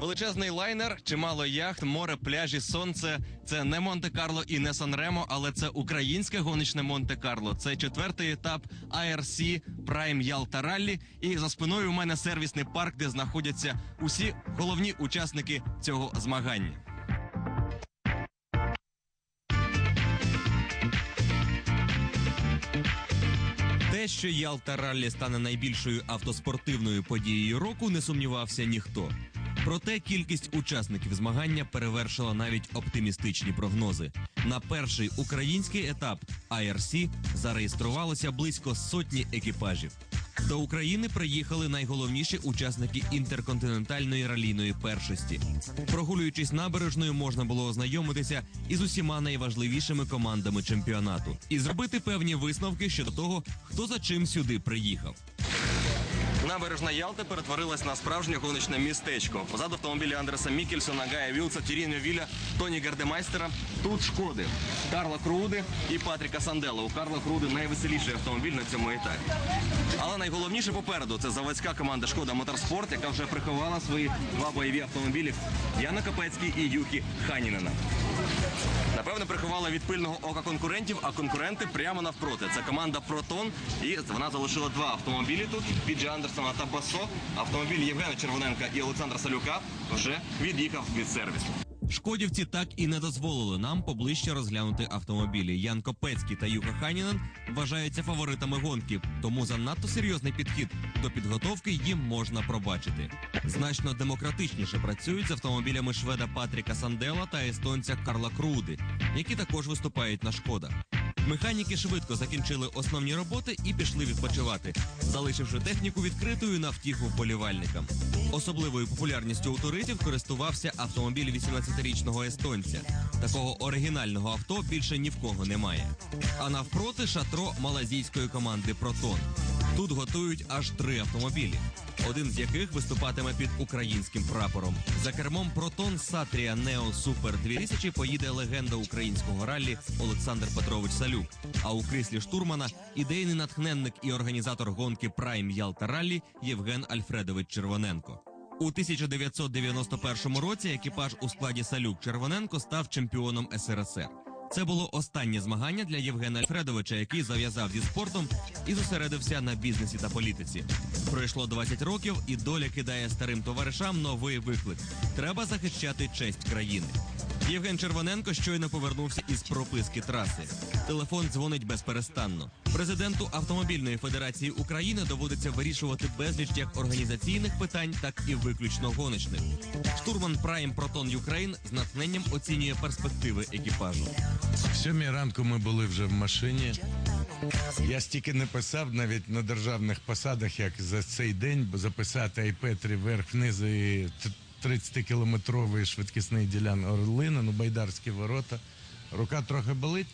Величезний лайнер, чимало яхт, море, пляжі, сонце. Це не Монте-Карло і не Сан-Ремо, але це українське гоночне Монте-Карло. Це четвертий етап IRC Prime Ялта Раллі. І за спиною у мене сервісний парк, де знаходяться усі головні учасники цього змагання. Те, що Ялта Раллі стане найбільшою автоспортивною подією року, не сумнівався ніхто. Проте кількість учасників змагання перевершила навіть оптимістичні прогнози. На перший український етап IRC зареєструвалося близько сотні екіпажів. До України приїхали найголовніші учасники інтерконтинентальної ралійної першості. Прогулюючись набережною, можна було ознайомитися із усіма найважливішими командами чемпіонату і зробити певні висновки щодо того, хто за чим сюди приїхав. Набережна Ялти перетворилась на справжнє гоночне містечко. Позаду автомобілі Андреса Мікельсона, Гая Вілца, Тіріно Віля, Тоні Гардемайстера. Тут шкоди Карла Круди і Патріка Сандела. У Карла Круди найвеселіший автомобіль на цьому етапі. Але найголовніше попереду це заводська команда Шкода Моторспорт, яка вже приховала свої два бойові автомобілі Яна Капецький і Юхі Ханінена. Напевно, приховала від пильного ока конкурентів, а конкуренти прямо навпроти. Це команда Протон, і вона залишила два автомобілі тут Піджі Андерсона та Басо. Автомобіль Євгена Червоненка і Олександра Салюка вже від'їхав від сервісу. Шкодівці так і не дозволили нам поближче розглянути автомобілі. Ян Копецький та Юха Ханінен вважаються фаворитами гонки, тому занадто серйозний підхід до підготовки їм можна пробачити. Значно демократичніше працюють з автомобілями шведа Патріка Сандела та естонця Карла Круди, які також виступають на шкодах. Механіки швидко закінчили основні роботи і пішли відпочивати, залишивши техніку відкритою на втіху вболівальникам. Особливою популярністю у туристів користувався автомобіль 18-річного естонця. Такого оригінального авто більше ні в кого немає. А навпроти шатро малазійської команди Протон. Тут готують аж три автомобілі, один з яких виступатиме під українським прапором. За кермом Протон Сатрія Нео Супер 2000 поїде легенда українського раллі Олександр Петрович Салюк. А у кріслі штурмана ідейний натхненник і організатор гонки Прайм Ялта Раллі Євген Альфредович Червоненко. У 1991 році екіпаж у складі Салюк Червоненко став чемпіоном СРСР. Це було останнє змагання для Євгена Альфредовича, який зав'язав зі спортом і зосередився на бізнесі та політиці. Пройшло 20 років, і доля кидає старим товаришам новий виклик: треба захищати честь країни. Євген Червоненко щойно повернувся із прописки траси. Телефон дзвонить безперестанно. Президенту Автомобільної Федерації України доводиться вирішувати безліч як організаційних питань, так і виключно гоночних. Штурман Прайм Протон Юкрейн з натхненням оцінює перспективи екіпажу. Сьомій ранку ми були вже в машині. Я стільки не писав навіть на державних посадах, як за цей день, записати айпетрі вверх-вниз і 30-кілометровий швидкісний ділян Орлина, ну байдарські ворота. Рука трохи болить.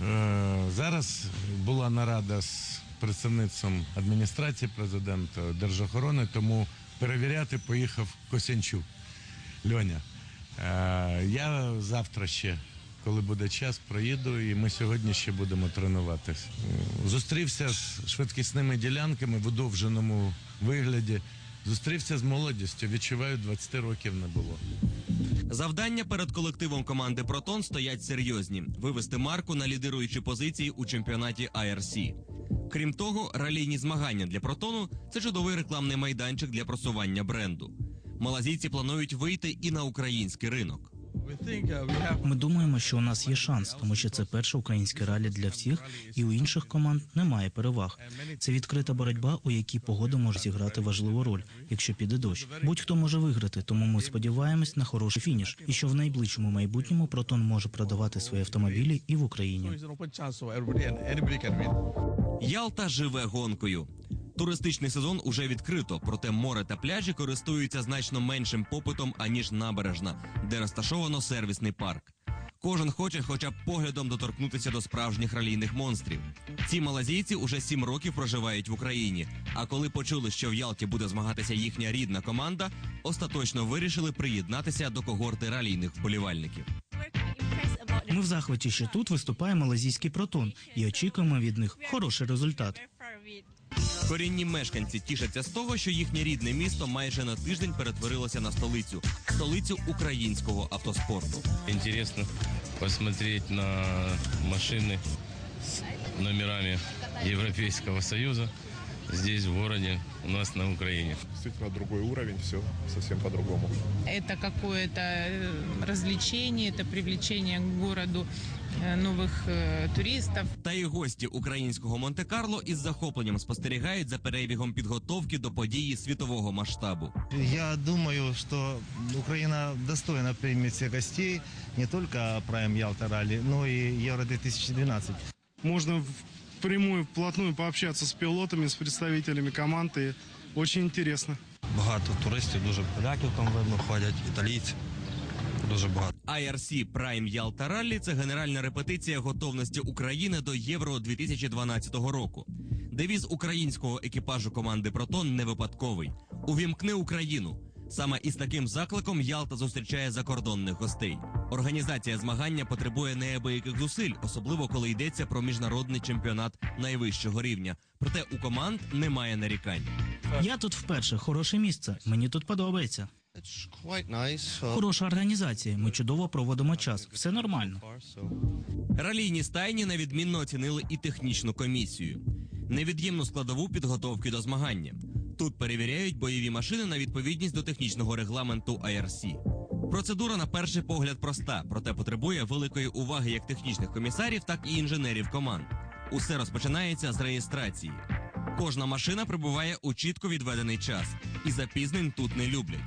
Е, Зараз була нарада з представництвом адміністрації президента держохорони, тому перевіряти поїхав Косянчук. Льоня. Е, Я завтра ще, коли буде час, проїду, і ми сьогодні ще будемо тренуватися. Зустрівся з швидкісними ділянками в удовженому вигляді. Зустрівся з молодістю. Відчуваю, 20 років не було. Завдання перед колективом команди Протон стоять серйозні: вивести марку на лідируючі позиції у чемпіонаті АРС. Крім того, ралійні змагання для протону це чудовий рекламний майданчик для просування бренду. Малазійці планують вийти і на український ринок. Ми думаємо, що у нас є шанс, тому що це перше українське ралі для всіх, і у інших команд немає переваг. Це відкрита боротьба, у якій погода може зіграти важливу роль, якщо піде дощ. Будь-хто може виграти, тому ми сподіваємось на хороший фініш, і що в найближчому майбутньому протон може продавати свої автомобілі і в Україні. Ялта живе гонкою. Туристичний сезон уже відкрито, проте море та пляжі користуються значно меншим попитом аніж набережна, де розташовано сервісний парк. Кожен хоче хоча б поглядом доторкнутися до справжніх ралійних монстрів. Ці малазійці уже сім років проживають в Україні. А коли почули, що в Ялті буде змагатися їхня рідна команда, остаточно вирішили приєднатися до когорти ралійних вболівальників. Ми в захваті, що тут виступає малазійський протон, і очікуємо від них хороший результат. Корінні мешканці тішаться з того, що їхнє рідне місто майже на тиждень перетворилося на столицю столицю українського автоспорту. Интересно посмотреть на машины с номерами Европейского Союза здесь, в городе, у нас на Украине. Действительно другой уровень, все совсем по-другому. Это какое-то э, развлечение, это привлечение к городу э, новых э, туристов. Та й гості українського Монте-Карло із захопленням спостерігають за перебігом підготовки до події світового масштабу. Я думаю, что Украина достойно примет всех гостей, не только Prime Ялта Ралли, но и Евро-2012. Можно впрямую, вплотную пообщаться с пилотами, с представителями команды. Очень интересно. Багато туристів, дуже поляків там видно ходять, італійці. Дуже багато. IRC Prime Ялта Раллі це генеральна репетиція готовності України до Євро 2012 року. Девіз українського екіпажу команди Протон не випадковий. Увімкни Україну. Саме із таким закликом Ялта зустрічає закордонних гостей. Організація змагання потребує неабияких зусиль, особливо коли йдеться про міжнародний чемпіонат найвищого рівня. Проте у команд немає нарікань. Я тут вперше, хороше місце. Мені тут подобається. Хороша організація. Ми чудово проводимо час. Все нормально. Ралійні стайні невідмінно оцінили і технічну комісію. Невід'ємну складову підготовки до змагання. Тут перевіряють бойові машини на відповідність до технічного регламенту IRC. Процедура на перший погляд проста, проте потребує великої уваги як технічних комісарів, так і інженерів команд. Усе розпочинається з реєстрації. Кожна машина прибуває у чітко відведений час, і запізнень тут не люблять.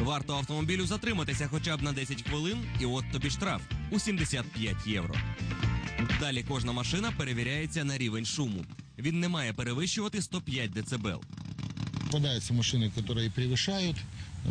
Варто автомобілю затриматися хоча б на 10 хвилин, і от тобі штраф у 75 євро. Далі кожна машина перевіряється на рівень шуму. Він не має перевищувати 105 дБ Попадаются машины, которые превышают. Э,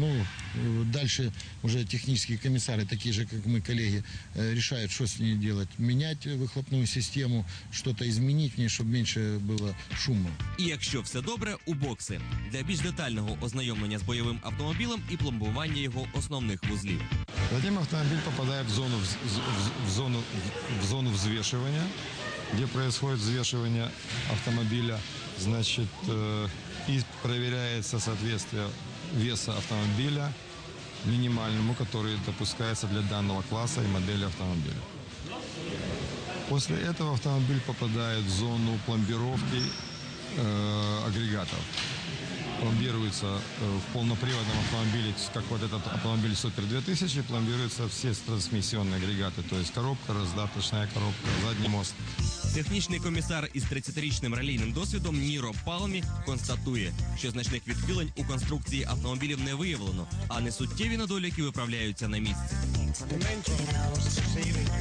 Ну, э, дальше уже технические комиссары, такие же, как мы, коллеги, э, решают, что с ней делать. Менять выхлопную систему, что-то изменить в ней, чтобы меньше было шума. І якщо все добре, у бокси для більш детального ознайомлення з бойовим автомобілем і пломбування його основних вузлів. Затем автомобиль попадает в зону, вз- в, в зону, в зону взвешивания, где происходит взвешивание автомобиля, значит, э, и проверяется соответствие веса автомобиля минимальному, который допускается для данного класса и модели автомобиля. После этого автомобиль попадает в зону пломбировки э, агрегатов пломбируется э, в полноприводном автомобиле, как вот этот автомобиль Супер 2000, пломбируются все трансмиссионные агрегаты, то есть коробка, раздаточная коробка, задний мост. Технічний комісар із 30-річним ралійним досвідом Ніро Палмі констатує, що значних відхилень у конструкції автомобілів не виявлено, а несуттєві недоліки виправляються на місці.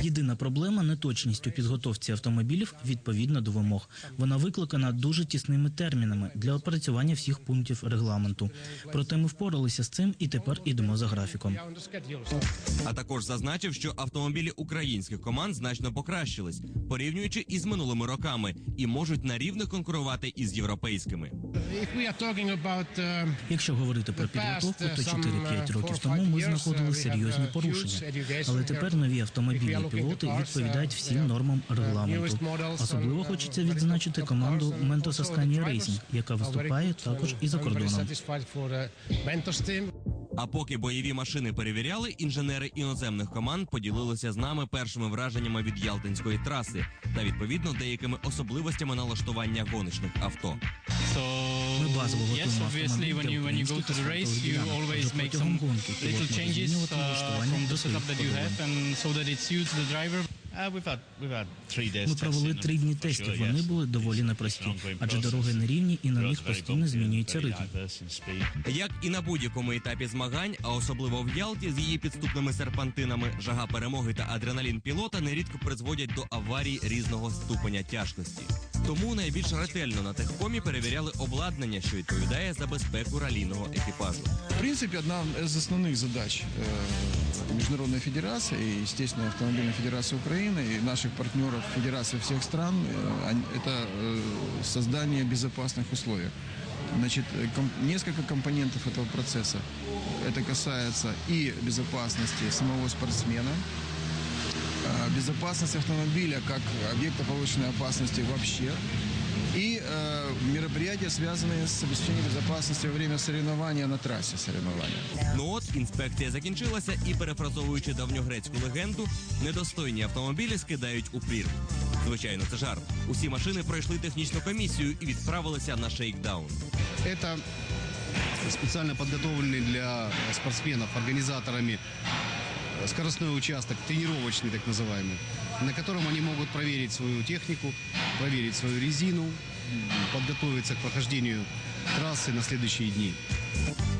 Єдина проблема неточність у підготовці автомобілів відповідно до вимог. Вона викликана дуже тісними термінами для опрацювання всіх пунктів регламенту. Проте ми впоралися з цим і тепер ідемо за графіком. А також зазначив, що автомобілі українських команд значно покращились, порівнюючи із минулими роками, і можуть на рівних конкурувати із європейськими. Якщо говорити про підготовку, то 4-5 років тому ми знаходили серйозні порушення. Але тепер нові автомобільні пілоти відповідають всім нормам регламенту. Особливо хочеться відзначити команду Mentos Ascania Racing, яка виступає також і за кордоном. А поки бойові машини перевіряли, інженери іноземних команд поділилися з нами першими враженнями від Ялтинської траси та відповідно деякими особливостями налаштування гоночних авто. Ми базово готуємо автомобіль для українських асфальтових ділянок. Протягом гонки пілот може змінювати налаштування до своїх вподобань. Ми провели три дні тестів. Вони були доволі непрості, адже дороги нерівні і на них постійно змінюється ритм. Як і на будь-якому етапі змагань, а особливо в Ялті з її підступними серпантинами, жага перемоги та адреналін пілота нерідко призводять до аварій різного ступеня тяжкості. Тому найбільш ретельно на техкомі перевіряли обладнання, що відповідає за безпеку ралійного екіпажу. В принципе, одна из основных задач э, Международной Федерации и, естественно, Автомобильной Федерации Украины и наших партнеров Федерации всех стран э, они- это э, создание безопасных условий. Значит, э, ком- несколько компонентов этого процесса. Это касается и безопасности самого спортсмена, э, безопасность автомобиля как объекта повышенной опасности вообще, и э, мероприятия, связанные с обеспечением безопасности во время соревнования на трассе соревнования. Ну от інспекція закінчилася, і перефразовуючи давньогрецьку легенду, недостойні автомобілі скидають у прірву. Звичайно, це жарт. Усі машини пройшли технічну комісію і відправилися на шейкдаун. Это специально подготовленный для спортсменов организаторами э, скоростной участок, тренировочный так называемый, на котором они могут проверить свою технику, проверить свою резину, м, подготовиться к прохождению трассы на следующие дни.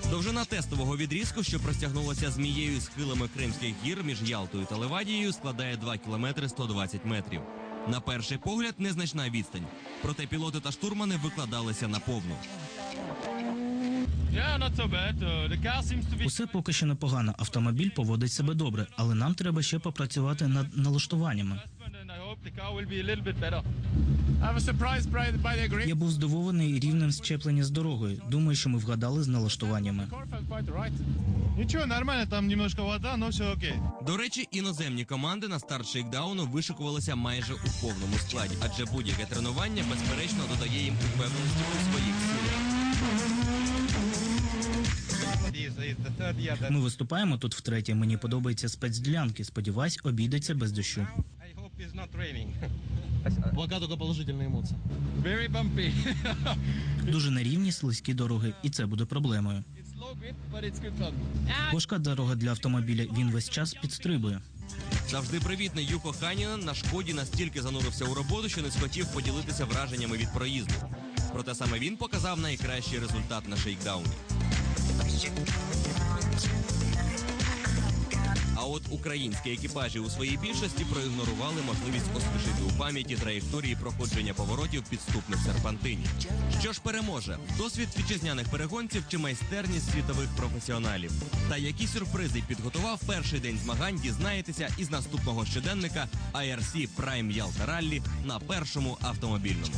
Довжина тестового відрізку, що простягнулася змією схилами Кримських гір між Ялтою та Левадією, складає 2 кілометри 120 метрів. На перший погляд незначна відстань. Проте пілоти та штурмани викладалися на повну. Усе поки що непогано. Автомобіль поводить себе добре, але нам треба ще попрацювати над налаштуваннями. Я був здивований рівнем щеплення з дорогою. Думаю, що ми вгадали з налаштуваннями. Ничего, нормально, там немножко вода, но все окей. До речі, іноземні команди на старт шейкдауну вишикувалися майже у повному складі, адже будь-яке тренування безперечно додає їм упевненості у своїх силах. Ми виступаємо тут втретє. Мені подобаються спецділянки. Сподіваюсь, обійдеться без дощу. Пока только положительные эмоции. Very bumpy. Дуже нерівні слизькі дороги, і це буде проблемою. Важка дорога для автомобіля. Він весь час підстрибує. Завжди привітний Юко Ханінен на шкоді настільки занурився у роботу, що не схотів поділитися враженнями від проїзду. Проте саме він показав найкращий результат на шейкдауні. А от українські екіпажі у своїй більшості проігнорували можливість освіжити у пам'яті траєкторії проходження поворотів підступних серпантинів. Що ж переможе? Досвід вітчизняних перегонців чи майстерність світових професіоналів? Та які сюрпризи підготував перший день змагань, дізнаєтеся із наступного щоденника IRC Prime Ялта Раллі на першому автомобільному.